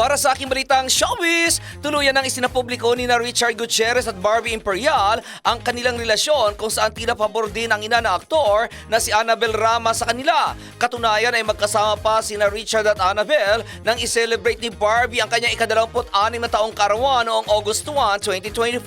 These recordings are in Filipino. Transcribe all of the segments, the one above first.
Para sa aking balitang showbiz, tuluyan ng isinapubliko ni na Richard Gutierrez at Barbie Imperial ang kanilang relasyon kung saan tila pabor din ang ina na aktor na si Annabel Rama sa kanila. Katunayan ay magkasama pa si na Richard at Annabel nang i-celebrate ni Barbie ang kanyang ikadalawamput-anim na taong karawan noong August 1, 2024.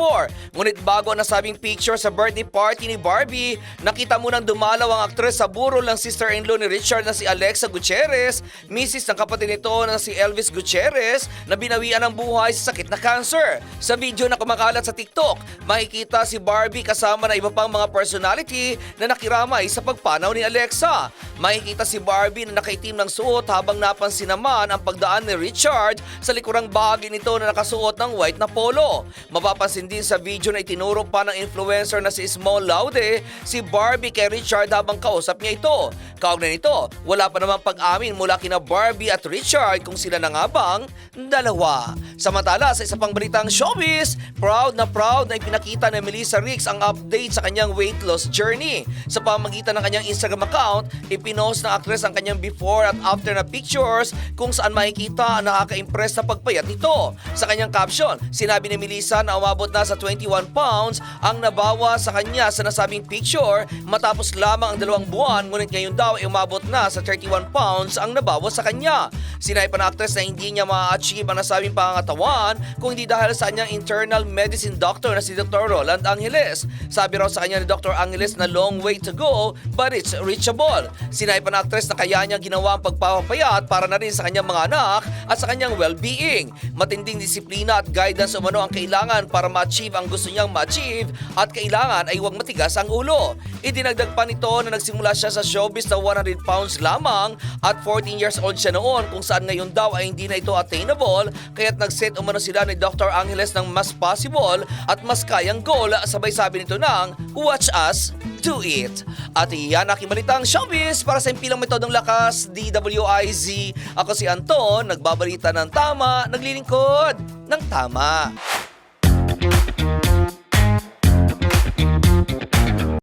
Ngunit bago ang nasabing picture sa birthday party ni Barbie, nakita mo nang dumalaw ang aktres sa burol ng sister-in-law ni Richard na si Alexa Gutierrez, misis ng kapatid nito na si Elvis Gutierrez na binawian ng buhay sa sakit na cancer. Sa video na kumakalat sa TikTok, makikita si Barbie kasama na iba pang mga personality na nakiramay sa pagpanaw ni Alexa. Makikita si Barbie na nakaitim ng suot habang napansin naman ang pagdaan ni Richard sa likurang bahagi nito na nakasuot ng white na polo. Mapapansin din sa video na itinuro pa ng influencer na si Small Laude si Barbie kay Richard habang kausap niya ito. Kaugnay nito, wala pa namang pag-amin mula kina Barbie at Richard kung sila na nga bang dalawa. Samantala, sa isa pang balitang showbiz, proud na proud na ipinakita ni Melissa Ricks ang update sa kanyang weight loss journey. Sa pamagitan ng kanyang Instagram account, ipinost ng actress ang kanyang before at after na pictures kung saan makikita ang nakaka-impress na pagpayat nito. Sa kanyang caption, sinabi ni Melissa na umabot na sa 21 pounds ang nabawa sa kanya sa nasabing picture matapos lamang ang dalawang buwan ngunit ngayon daw ay umabot na sa 31 pounds ang nabawa sa kanya. Sinay pa ng actress na hindi niya ma-achieve ang nasabing pangatawan kung hindi dahil sa kanyang internal medicine doctor na si Dr. Roland Angeles. Sabi raw sa kanya ni Dr. Angeles na long way to go but it's reachable. Sinay pa ng actress na kaya niya ginawa ang pagpapapayat para na rin sa kanyang mga anak at sa kanyang well-being. Matinding disiplina at guidance umano ang kailangan para ma-achieve ang gusto niyang ma-achieve at kailangan ay huwag matigas ang ulo. Idinagdag pa nito na nagsimula siya sa showbiz na 100 pounds lamang at 14 years old siya noon kung saan ngayon daw ay hindi na ito attainable kaya't nag-set umano sila ni Dr. Angeles ng mas possible at mas kayang goal sabay sabi nito ng watch us do it. At iyan aking balitang showbiz para sa impilang metodong lakas DWIZ. Ako si Anton, nagbabalita ng tama, naglilingkod ng tama.